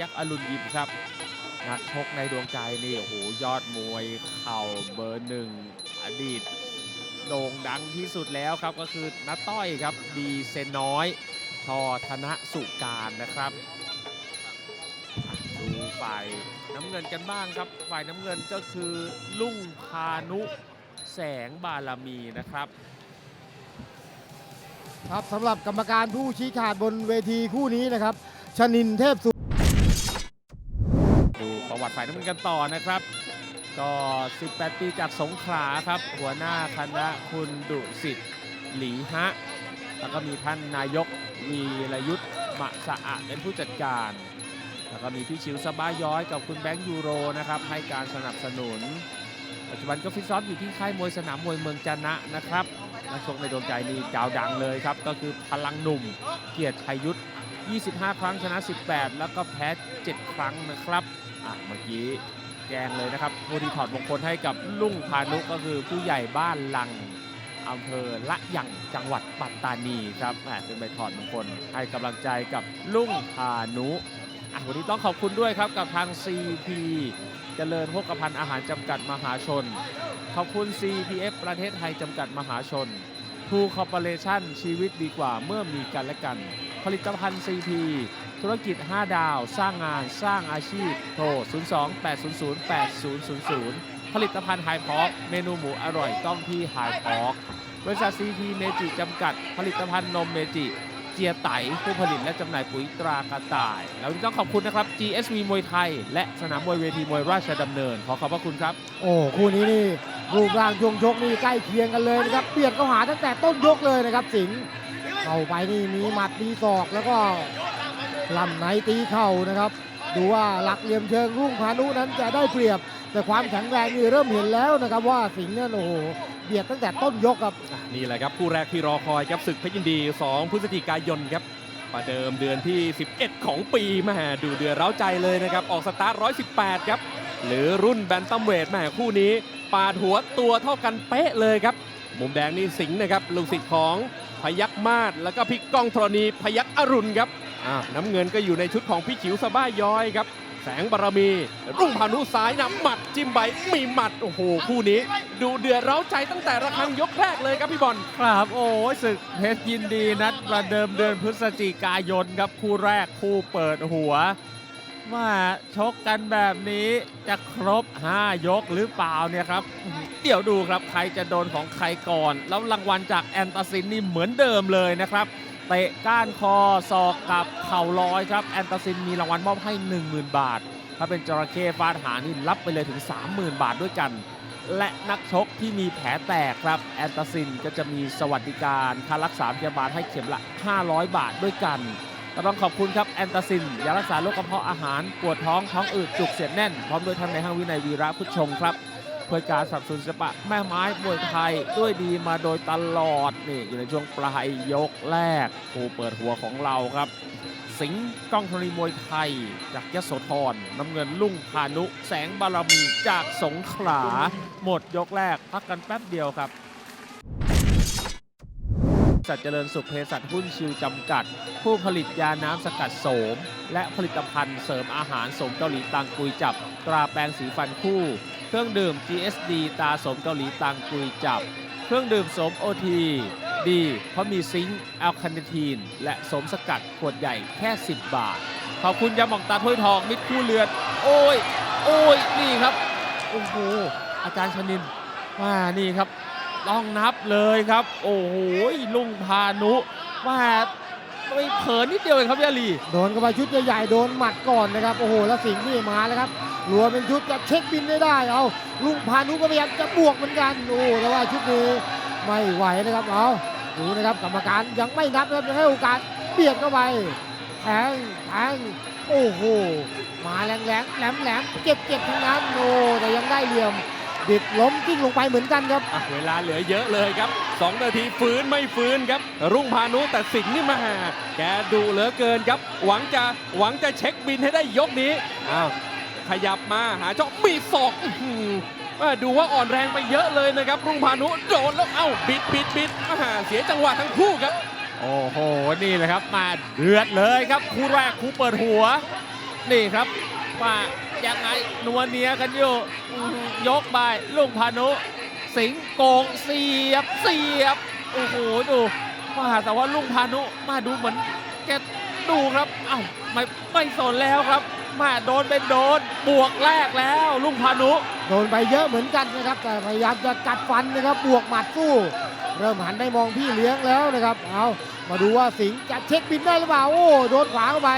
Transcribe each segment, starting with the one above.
ยักอรุณยิมครับ นักชกในดวงใจนี่โอ้โหยอดมวยเข่าเบอร์หนึ่งอดีตโด่งดังที่สุดแล้วครับก็คือนัต้อยครับดีเซนน้อยชอธนสุการนะครับดูฝ่ายน้ำเงินกันบ้างครับ ฝ่ายน้ำเงินก็คือลุงพานุแสงบารมีนะครับ ครับสำหรับกรรมการผู้ชี้ขาดบนเวทีคู่นี้นะครับชนินเทพสุ วัติฝ่ายน้ำเงินกันต่อนะครับ ก็ 18 ปีจากสงขลาครับ หัวหน้าคณะคุณดุสิทธิ์หลีฮะ แล้วก็มีท่านนายกวีรยุทธ์มะสะอะเป็นผู้จัดการ แล้วก็มีพี่ชิวสบ้าย้อยกับคุณแบงค์ยูโรนะครับให้การสนับสนุน ปัจจุบันก็ฟิตซ้อมอยู่ที่ค่ายมวยสนามมวยเมืองจันนะนะครับนักชกในดวงใจนี่ดาวดังเลยครับ ก็คือพลังหนุ่มเกียรติชัยยุทธ 25 ครั้งชนะ 18 แล้วก็แพ้ 7 ครั้งนะครับอะเมื่อกี้แจ้งเลยนะครับผู้ที่ถอดมงคลให้กับลุงพานุก็คือผู้ใหญ่บ้านลังอำเภอละยังจังหวัดปัตตานีครับแหมเป็นไปถอดมงคลให้กำลังใจกับลุงพานุอะวันนี้ต้องขอบคุณด้วยครับกับทาง CP เจริญพกพันธ์อาหารจำกัดมหาชน ขอบคุณ CPF ประเทศไทยจำกัดมหาชนทูคอร์ปอเรชั่นชีวิตดีกว่าเมื่อมีกันและกัน ผลิตภัณฑ์ CP ธุรกิจ 5 ดาว สร้างงานสร้างอาชีพ โทร 02-800-8000 ผลิตภัณฑ์ไฮพอกเมนูหมูอร่อยต้องที่ไฮพอกบริษัท CP เมจิจำกัด ผลิตภัณฑ์นมเมจิ เจียไตผู้ผลิตและจำหน่ายปุ๋ยตรากระต่าย แล้วต้องขอบคุณนะครับ GSV มวยไทย และสนามมวยเวทีมวยราชดำเนิน ขอขอบพระคุณครับ โอ้คู่นี้นี่รูปร่างช่วงชกนี่ใกล้เคียงกันเลยนะครับเบียดเข้าหาตั้งแต่ต้นยกเลยนะครับสิงห์ เข้าไปนี่มีหมัดมีศอกแล้วก็ลำไหนตีเข่านะครับ ดูว่าหลักเหลี่ยมเชิงรุ่งพานุนั้นจะได้เปรียบ แต่ความแข็งแรงนี่เริ่มเห็นแล้วนะครับว่าสิงห์เนี่ยโอ้โหเบียดตั้งแต่ต้นยกครับนี่แหละครับคู่แรกที่รอคอยครับศึกเพชรยินดี 2 พฤศจิกายนครับประเดิมเดือนที่ 11 ของปีแม่ดูเดือดร้าใจเลยนะครับออกสตาร์ท118 ครับ หรือรุ่นแบนตัมเวทแม่คู่นี้ปาดหัวตัวเท่ากันเป๊ะเลยครับ มุมแดงนี่สิงห์นะครับลูกศิษย์ของ พยักมาศแล้วก็พี่ก้องธรณีพยักอรุณครับน้ำเงินก็อยู่ในชุดของพี่ขิวสบ้าย้อยครับ แสงบารมี รุ่งพานุซ้ายนำหมัดจิ้มใบมีหมัดโอ้โหคู่นี้ ดูเดือดเร้าใจตั้งแต่ระครังยกแรกเลยครับพี่บอลครับโอ้ยศึกเพชรยินดีนัดประเดิมเดือนพฤศจิกายนครับคู่แรกคู่เปิดหัว มาชกกันแบบนี้จะครบ 5 ยกหรือเปล่าเนี่ยครับ เดี๋ยวดูครับใครจะโดนของใครก่อน แล้วรางวัลจากแอนตาซินนี่เหมือนเดิมเลยนะครับ เตะก้านคอศอกกับเข่าลอยครับ แอนตาซินมีรางวัลมอบให้ 10,000 บาท ถ้าเป็นจระเข้ฟาดหางนี่รับไปเลยถึง 30,000 บาทด้วยกัน และนักชกที่มีแผลแตกครับ แอนตาซินก็จะมีสวัสดิการค่ารักษาพยาบาลให้เข็มละ 500 บาทด้วยกัน ก็ต้องขอบคุณครับแอนตาซินยารักษาโรคกระเพาะอาหาร ปวดท้องท้องอืดจุกเสียดแน่น พร้อมด้วยท่านในห้างวินัยวีระพุทธชงครับเพื่อการสับสนศิลปะแม่ไม้มวยไทยด้วยดีมาโดยตลอดนี่อยู่ในช่วงปลายยกแรกผู้เปิดหัวของเราครับ สิงห์ก้องธรณีมวยไทย จากยโสธรน้ำเงินลุ่งพานุ แสงบารมีจากสงขลาหมดยกแรกพักกันแป๊บเดียวครับ สัตว์เจริญสุขเภสัชหุ้นชิวจำกัด ผู้ผลิตยาน้ำสกัดโสม และผลิตภัณฑ์เสริมอาหารสมเกาหลีตังกุยจับ ตราแปรงสีฟันคู่ เครื่องดื่ม GSD ตาสมเกาหลีตังกุยจับ เครื่องดื่มสมโอทีดีเพราะมีซิงค์แอลคาเนทีน และสมสกัดขวดใหญ่แค่ 10 บาท ขอบคุณยาหมองตาถ้วยทองมิตรคู่เลือน โอ้ย โอ้ย นี่ครับ โอ้โหอาจารย์ชนินว่านี่ครับ ต้องนับเลยครับ โอ้โหลุงพานุว่าไม่เผลอนิดเดียวเองครับยาลีโดนเข้าไปชุดใหญ่ๆโดนหมัดก่อนนะครับโอ้โหแล้วสิงห์นี่มาแล้วครับรัวเป็นชุดจะเช็คบินไม่ได้เอาลุงพานุก็พยายามจะบวกเหมือนกันโอ้แต่ว่าชุดนี้ไม่ไหวนะครับเอาดูนะครับกรรมการยังไม่นับนะครับยังให้โอกาสเบียดเข้าไปแทงแทงโอ้โหมาแรงๆแหลมแหลมๆเจ็บเจ็บทั้งนั้นโอ้แต่ยังได้เหลี่ยม บิดล้มกิ้งลงไปเหมือนกันครับอะเวลาเหลือเยอะเลยครับ 2 นาทีฟื้นไม่ฟื้นครับ รุ่งพานุแต่สิงห์นี่มาหาแกดูเหลือเกินครับ หวังจะหวังจะเช็คบินให้ได้ยกนี้อ้าวขยับมาหาเจาะมีศอกอื้อหืออะดูว่าอ่อนแรงไปเยอะเลยนะครับ รุ่งพานุโดนแล้วเอ้าบิดบิดบิดอ่าเสียจังหวะทั้งคู่ครับ โอ้โห นี่แหละครับมาเดือดเลยครับ คู่แรกคู่เปิดหัว นี่ครับว่า ยังไงนัวเนียกันอยู่ ยกไปลุงพานุ สิงโกงเสียบเสียบ โอ้โหดูมาแต่ว่าลุงพานุมาดูเหมือนแกดูครับ เอ้าไม่ไม่สนแล้วครับ มาโดนเป็นโดนบวกแรกแล้วลุงพานุ โดนไปเยอะเหมือนกันนะครับ แต่พยายามจะกัดฟันนะครับ บวกหมัดสู้ เริ่มหันได้มองพี่เลี้ยงแล้วนะครับ เอามาดูว่าสิงห์จะเช็คบินได้หรือเปล่า โอ้ โดนขวาเข้าไป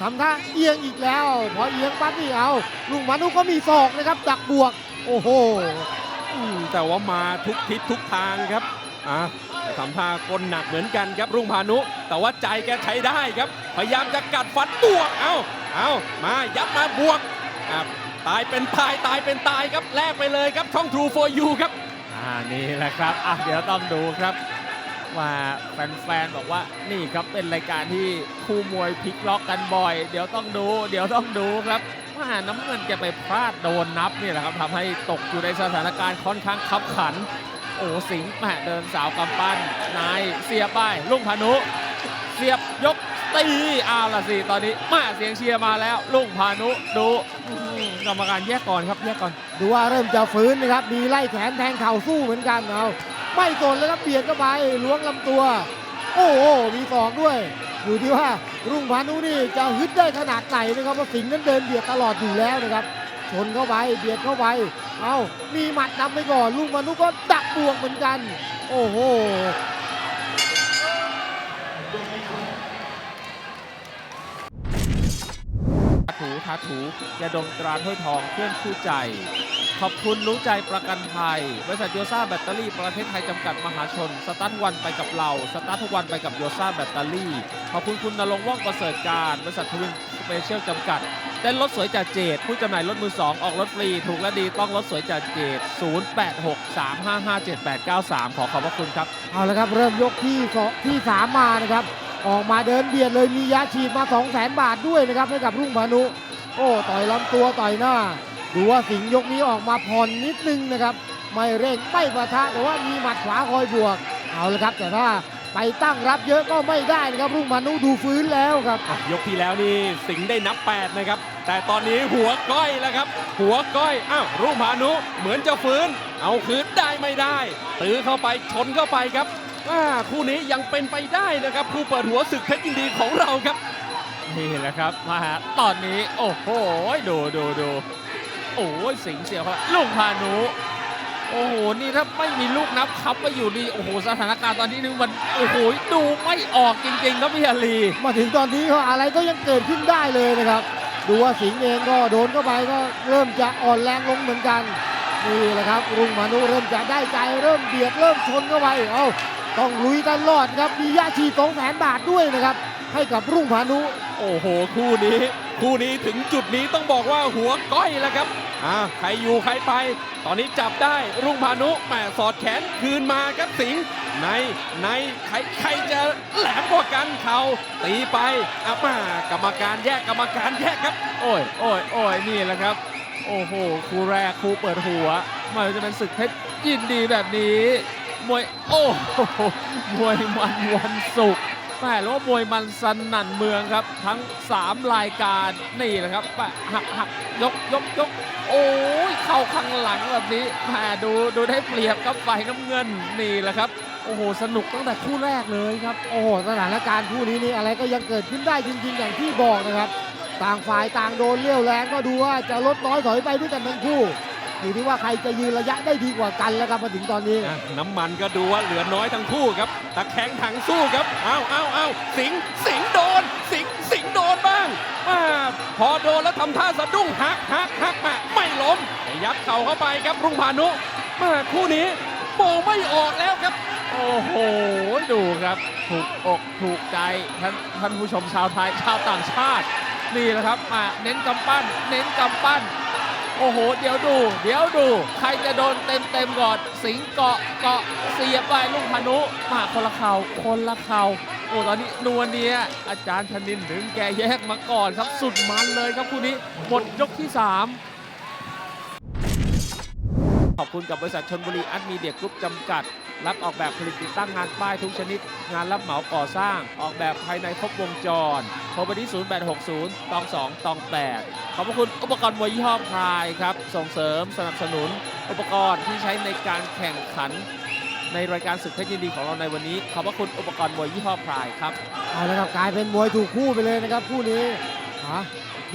ทำท่าเอียงอีกแล้ว พอเอียงปั๊บนี่เอาลุงมานุก็มีศอกนะครับ ดักบวก โอ้โหอืมแต่ว่ามาทุกทิศทุกทางครับอะทำท่ากลหนักเหมือนกันครับรุ่งพานุ แต่ว่าใจแกใช้ได้ครับ พยายามจะกัดฟันบวก เอาเอามายับมาบวกอะตายเป็นตายตายเป็นตายครับแลกไปเลยครับช่อง True for You ครับอ่านี่แหละครับอะเดี๋ยวต้องดูครับ ว่าแฟนๆบอกว่านี่ครับเป็นรายการที่คู่มวยพลิกล็อกกันบ่อย เดี๋ยวต้องดู เดี๋ยวต้องดูครับว่าน้ำเงินแกไปพลาดโดนนับนี่แหละครับทำให้ตกอยู่ในสถานการณ์ค่อนข้างขับขัน โอ้สิงห์แหม่เดินสาวกำปั้นนายเสียบไปลุงพานุเสียบยกตีอ้าวละสิตอนนี้มาเสียงเชียร์มาแล้วลุงพานุดูกรรมการแยกก่อนครับแยกก่อน ดูว่าเริ่มจะฟื้นนะครับ มีไล่แขนแทงเข่าสู้เหมือนกันเอา ไม่สนแล้วครับเบียดเข้าไปล้วงลำตัว โอ้โหมีศอกด้วย อยู่ที่ว่ารุ่งพานุนี่จะฮึดได้ขนาดไหนนะครับเพราะสิงห์นั้นเดินเบียดตลอดอยู่แล้วนะครับชนเข้าไปเบียดเข้าไปเอามีหมัดนำไปก่อนลุงพานุก็ดักบวกเหมือนกัน โอ้โหทาถูทาถูยาดมตราถ้วยทองเพื่อนคู่ใจ ขอบคุณรู้ใจประกันภัยบริษัทโยซ่าแบตเตอรี่ประเทศไทยจำกัดมหาชน สตาร์ทวันไปกับเรา สตาร์ทวันไปกับโยซ่าแบตเตอรี่ ขอบคุณคุณนรงว่องประเสริฐการบริษัททวินสเปเชียลจำกัดเต้นรถสวยจากเจดผู้จำหน่ายรถมือสองออกรถฟรีถูกและดีต้องรถสวยจากเจด0863557893 ขอขอบพระคุณครับเอาละครับเริ่มยกที่สองที่สามมานะครับออกมาเดินเบียดเลยมียาฉีดมา 2 0 0แสนบาทด้วยนะครับให้กับรุ่งพานุ โอ้ต่อยลำตัวต่อยหน้า ดูว่าสิงห์ยกนี้ออกมาผ่อนนิดนึงนะครับ ไม่เร่งไม่ประทะแต่ว่ามีหมัดขวาคอยบวก เอาละครับ แต่ถ้าไปตั้งรับเยอะก็ไม่ได้นะครับรุ่งพานุดูฟื้นแล้วครับอะยกที่แล้วนี่สิงห์ได้นับ 8 นะครับ แต่ตอนนี้หัวก้อยแล้วครับ หัวก้อยอ้าวรุ่งพานุเหมือนจะฟื้น เอาคืนได้ไม่ได้ ตื้อเข้าไปชนเข้าไปครับอ่าคู่นี้ยังเป็นไปได้นะครับคู่เปิดหัวศึกเพชรยินดีของเราครับนี่แหละครับมาตอนนี้โอ้โหดูดูดู โอ้ยสิงเสียวครับลุงพานุโอ้โห นี่ถ้าไม่มีลูกนับคับมาอยู่นี่โอ้โห สถานการณ์ตอนนี้นี่มัน โอ้โห ดูไม่ออกจริงๆครับพี่อาลี มาถึงตอนนี้ก็อะไรก็ยังเกิดขึ้นได้เลยนะครับ ดูว่าสิงห์เองก็โดนเข้าไปก็เริ่มจะอ่อนแรงลงเหมือนกัน นี่แหละครับรุ่งมานุเริ่มจะได้ใจเริ่มเบียดเริ่มชนเข้าไป เอาต้องลุยกันรอดครับ มียาฉีสองแสนบาทด้วยนะครับ ให้กับรุ่งพานุ โอ้โห คู่นี้คู่นี้ถึงจุดนี้ต้องบอกว่าหัวก้อยแล้วครับอ่าใครอยู่ใครไป ตอนนี้จับได้รุ่งพานุแหมสอดแขนคืนมาครับสิงห์ในในใครใครจะแหลมกว่ากันเขาตีไปอะมากรรมการแยกกรรมการแยกครับ โอ้ยโอ้ยโอ้ยนี่แหละครับ โอ้โหคู่แรกคู่เปิดหัวไมันจะเป็นศึกเพชรยินดีแบบนี้ มวยโอ้โหมวยมันวันศุกร์ แม่แล้ว่ามวยมันสนั่นเมืองครับ ทั้ง 3 รายการนี่แหละครับแม่หักหักยกยกยกโอ้ยเข้าข้างหลังแบบนี้แม่ดูดูได้เปรียบครับฝ่ายน้ำเงินนี่แหละครับโอ้โหสนุกตั้งแต่คู่แรกเลยครับ โอ้โหสถานการณ์คู่นี้นี่อะไรก็ยังเกิดขึ้นได้จริง ๆ อย่างที่บอกนะครับ ต่างฝ่ายต่างโดนเลี้ยวแรงก็ดูว่าจะลดน้อยถอยไปด้วยกันทั้งคู่ อยู่ที่ว่าใครจะยืนระยะได้ดีกว่ากันแล้วครับมาถึงตอนนี้อะน้ำมันก็ดูว่าเหลือน้อยทั้งคู่ครับตะแคงถังสู้ครับเอาเอาเอาสิงห์สิงห์โดน สิงห์สิงห์โดนบ้างอาพอโดนแล้วทำท่าสะดุ้งหักหักหักมาไม่ล้มยัดเข่าเข้าไปครับรุ่งพานุมาคู่นี้มองไม่ออกแล้วครับ โอ้โหดูครับถูกอกถูกใจท่านท่านผู้ชมชาวไทยชาวต่างชาตินี่แหละครับมาเน้นกำปั้น เน้นกำปั้น โอ้โห เดี๋ยวดู เดี๋ยวดู ใครจะโดนเต็มเต็มก่อน สิงเกาะเกาะเสียบไปลูกพานุ มาคนละเข่าคนละเข่าโอ้ตอนนี้นวลเนียอาจารย์ธนินถึงแกแยกมาก่อนครับ สุดมันเลยครับคู่นี้หมดยกที่สาม ขอบคุณกับบริษัทชนบุรีอัดมีเดียกรุ๊ปจำกัด รับออกแบบผลิตติดตั้งงานป้ายทุกชนิด งานรับเหมาก่อสร้าง ออกแบบภายในครบวงจร โทรไปที่ 0860 ตอง 2 ตอง 8 ขอบคุณอุปกรณ์มวยยี่ห้อพายครับ ส่งเสริมสนับสนุน อุปกรณ์ที่ใช้ในการแข่งขัน ในรายการศึกเพชรยินดีของเราในวันนี้ ขอบพระคุณอุปกรณ์มวยยี่ห้อพายครับ เอาละครับกลายเป็นมวยถูกคู่ไปเลยนะครับคู่นี้ฮะ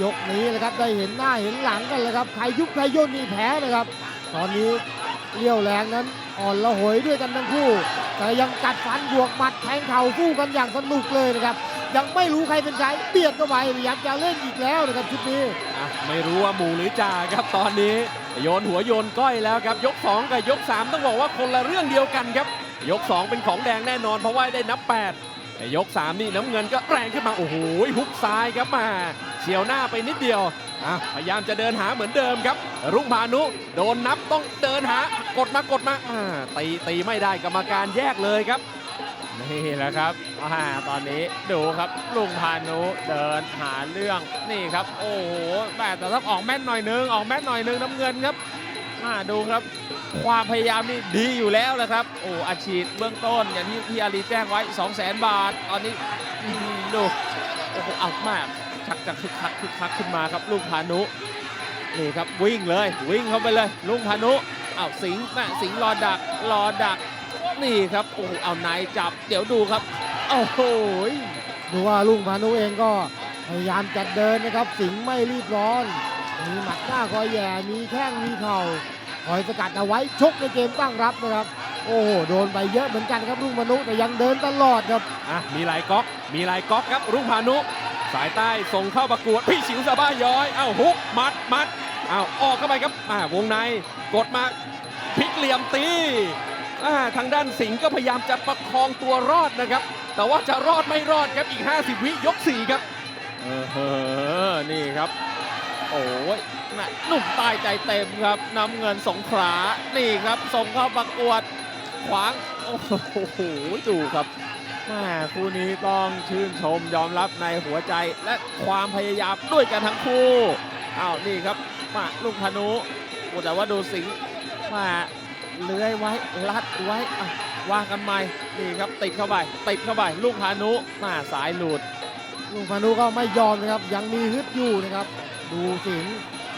ยกนี้นะครับได้เห็นหน้าเห็นหลังกันเลยครับใครยุบใครย่นนี่แพ้นะครับ ตอนนี้เลี้ยวแรงนั้นอ่อนละหยด้วยกันทั้งคู่ แต่ยังกัดฟันบวกหมัดแทงเข่าสู้กันอย่างสนุกเลยนะครับ ยังไม่รู้ใครเป็นใครเบียดเข้าไปพยายามจะเล่นอีกแล้วนะครับชุดนี้อะไม่รู้ว่าหมูหรือจ่าครับตอนนี้โยนหัวโยนก้อยแล้วครับ ยก 2 กับยก 3 ต้องบอกว่าคนละเรื่องเดียวกันครับ ยก 2 เป็นของแดงแน่นอนเพราะว่าได้นับ 8 แต่ยก 3 นี่น้ำเงินก็แรงขึ้นมา โอ้โหฮุกซ้ายครับมาเฉียวหน้าไปนิดเดียว พยายามจะเดินหาเหมือนเดิมครับ รุ่งพานุโดนนับต้องเดินหากดมากดมาตีตีไม่ได้กรรมการแยกเลยครับนี่แหละครับอตอนนี้ดูครับลุงพานุเดินหาเรื่องนี่ครับ โอ้โหแต่แต่ต้องออกแม่นหน่อยนึงออกแม่นหน่อยนึงน้ำเงินครับอ่าดูครับ ความพยายามนี่ดีอยู่แล้วนะครับ โอ้อาชีพเบื้องต้นอย่างที่พี่อารีแจ้งไว้ 2 0 0 0 0 0 บาท ตอนนี้ดูโอ้โหเอามาก ชักจะคึกคักคึกคักขึ้นมาครับลุงพานุนี่ครับวิ่งเลยวิ่งเข้าไปเลยลุงพานุเอาวสิงห์แม่สิงห์รอดักรอดักนี่ครับโอ้โหเอานายจับ เดี๋ยวดูครับโอ้โหดูว่าลุงพานุเองก็พยายามจะเดินนะครับ สิงห์ไม่รีบร้อน มีหมัดหน้าคอยแย่มีแข้งมีเข่าคอยสกัดเอาไว้ชกในเกมตั้งรับนะครับ โอ้โหโดนไปเยอะเหมือนกันครับลุงพานุแต่ยังเดินตลอดครับอะมีหลายก๊อกมีหลายก๊อกครับรุ่งพานุ สายใต้ส่งเข้าประกวดพี่ฉิวสะบ้าย้อย เอ้าฮุกมัดมัดเอ้าออกเข้าไปครับอ่าวงในกดมาพลิกเหลี่ยมตีอ่าทางด้านสิงห์ก็พยายามจะประคองตัวรอดนะครับ แต่ว่าจะรอดไม่รอดครับอีก 50 วิยก 4 ครับ เออเฮ้อนี่ครับ โอ้ยน่ะหนุ่มใต้ใจเต็มครับน้ำเงินสงขลานี่ครับ ส่งเข้าประกวดขวาง โอ้โหดูครับ แม่คู่นี้ต้องชื่นชมยอมรับในหัวใจและความพยายามด้วยกันทั้งคู่อ้าวนี่ครับมาลูกพานุแต่ว่าดูสิงมาเลื้อยไว้ลัดไว้อะวางกันใหม่นี่ครับติดเข้าไปติดเข้าไปลูกพานุมาสายหลุดลุงพานุก็ไม่ยอมนะครับ ยังมีฮึดอยู่นะครับ ดูสิง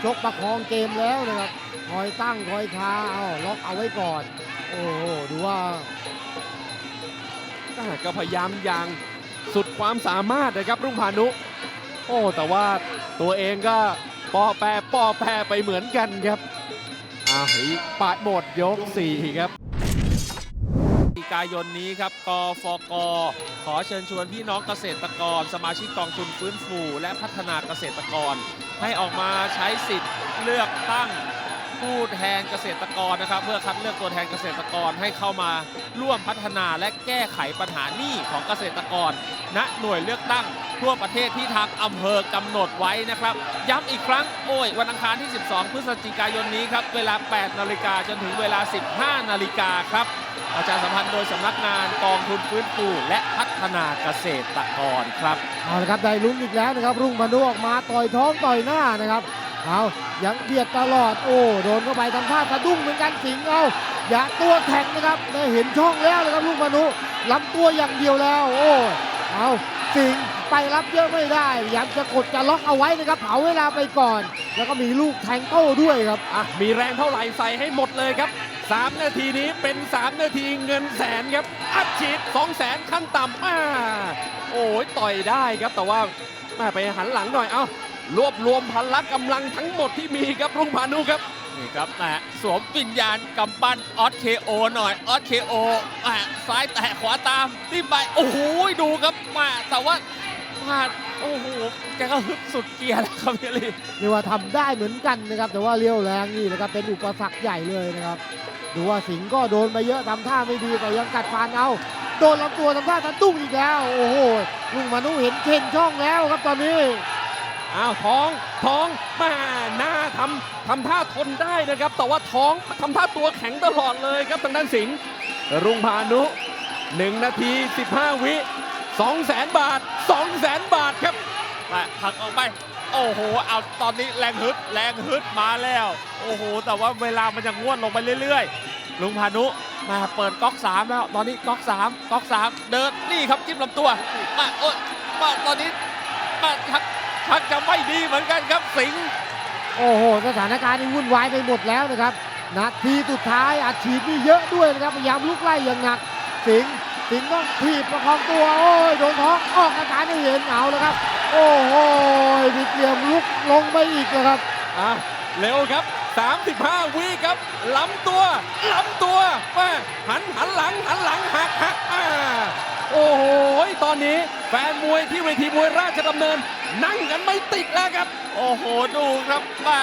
ชกประคองเกมแล้วนะครับคอยตั้งคอยคาเอาล็อกเอาไว้ก่อน โอ้โหดูว่า อ่าก็พยายามอย่างสุดความสามารถนะครับรุ่งพานุ โอ้แต่ว่าตัวเองก็ปอแปรปอแปรไปเหมือนกันครับอ่าปาดหมดยก4ครับพฤศจิกายนนี้ครับกฟก ขอเชิญชวนพี่น้องเกษตรกร สมาชิกกองทุนฟื้นฟู และพัฒนาเกษตรกร ให้ออกมาใช้สิทธิ์เลือกตั้ง ผู้แทนเกษตรกรนะครับ เพื่อคัดเลือกตัวแทนเกษตรกรให้เข้ามาร่วมพัฒนาและแก้ไขปัญหาหนี้ของเกษตรกร ณหน่วยเลือกตั้งทั่วประเทศที่ทางอำเภอกำหนดไว้นะครับ ย้ำอีกครั้งโอ้ยวันอังคารที่ 12 พฤศจิกายนนี้ครับ เวลา 8 นาฬิกาจนถึงเวลา 15 นาฬิกาครับประชาสัมพันธ์โดยสำนักงานกองทุนฟื้นฟูและพัฒนาเกษตรกรครับเอาละครับได้ลุ้นอีกแล้วนะครับรุ่งพานุออกมาต่อยท้องต่อยหน้านะครับ เอายังเบียดตลอด โอ้ โดนเข้าไปทำท่าสะดุ้งเหมือนกันสิงเอาอย่าตัวแข็งนะครับได้เห็นช่องแล้วนะครับรุ่งพานุลำตัวอย่างเดียวแล้ว โอ้เอาสิงไปรับเยอะไม่ได้ยายามจะกดจะล็อกเอาไว้นะครับเผาเวลาไปก่อน แล้วก็มีลูกแทงโต้ด้วยครับอะมีแรงเท่าไหร่ใส่ให้หมดเลยครับ 3 นาทีนี้เป็น 3 นาทีเงินแสนครับอัดฉีด2แสนขั้นต่ำอ่าโอ้ยต่อยได้ครับแต่ว่าแม่ไปหันหลังหน่อยเอ้า รวบรวมพละกำลังทั้งหมดที่มีครับรุ่งพานุครับ นี่ครับแตะสวมวิญญาณกำปั้นออสเคโอหน่อยออสเคโอแตะซ้ายแตะขวาตามที่ไปโอ้โหดูครับมาแต่ว่าพลาดโอ้โหแกก็ฮึดสุดเกียร์แล้วครับพี่ลีเรียกว่าทำได้เหมือนกันนะครับ แต่ว่าเลี้ยวแรงนี่นะครับเป็นอุปสรรคใหญ่เลยนะครับ ดูว่าสิงห์ก็โดนไปเยอะทำท่าไม่ดีแต่ยังกัดฟันเอาโดนลำตัวทำท่าสะดุ้งอีกแล้ว โอ้โหลุงมานุเห็นเข็นช่องแล้วครับตอนนี้ อ้าวท้องท้องม่หน้าทำทำท่าทนได้นะครับ แต่ว่าท้องทำท่าตัวแข็งตลอดเลยครับทางด้านสิงห์รุ่งพานุ 1 นาที 15 วิ2แสนบาท2แสนบาทครับแตะผลักออกไป โอ้โห เอาตอนนี้แรงฮึดแรงฮึดมาแล้ว โอ้โห แต่ว่าเวลามันยังงวดลงไปเรื่อยๆ ลุงพานุมาเปิดก๊อกสามแล้ว ตอนนี้ก๊อกสามก๊อกสามเดินนี่ครับจิ้มลำตัวมาโอ้ยมาตอนนี้มาชัก ชักจะไม่ดีเหมือนกันครับสิงห์โอ้โห สถานการณ์นี่วุ่นวายไปหมดแล้วนะครับ นาทีสุดท้ายอัดฉีดนี่เยอะด้วยนะครับ พยายามลุกไล่อย่างหนัก สิงห์สิงห์ต้องถีบประคองตัว โอ้ยโดนท้องออกอาการให้เห็นเอาแล้วครับ โอ้โหบิดเหลี่ยมลุกลงไปอีกแล้วครับอะเร็วครับ 35 วิครับล้ำตัวล้ำตัวมาหันหันหลังหันหลังหักหักอ่า โอ้โห ตอนนี้แฟนมวยที่เวทีมวยราชดำเนิน นั่งกันไม่ติดแล้วครับ โอ้โห ดูครับมา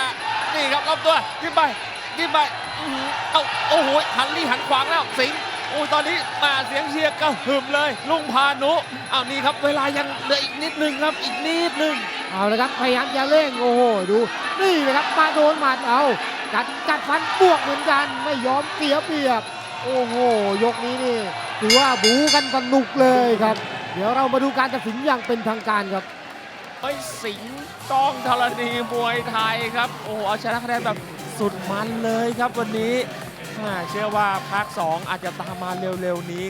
นี่ครับลำตัวขึ้นไปขึ้นไปอื้อหือเอาโอ้โห หันลี่หันขวางแล้วสิงห์โอ้ยตอนนี้มาเสียงเชียร์กระหึ่มเลย ลุงพานุเอานี่ครับ เวลายังเหลืออีกนิดนึงครับ อีกนิดนึง เอาละครับ พยายามจะเร่ง โอ้โห ดู นี่นะครับ มาโดนหมัดเอา กัดกัดฟันบวกเหมือนกัน ไม่ยอมเสียเปรียบ โอ้โห ยกนี้นี่ ถือว่าบูกันสนุกเลยครับ เดี๋ยวเรามาดูการตัดสินอย่างเป็นทางการครับไอ้สิงห์กองธรณีมวยไทยครับ โอ้โหเอาชนะคะแนนแบบสุดมันเลยครับวันนี้อ่าเชื่อว่าภาค 2 อาจจะตามมาเร็วๆนี้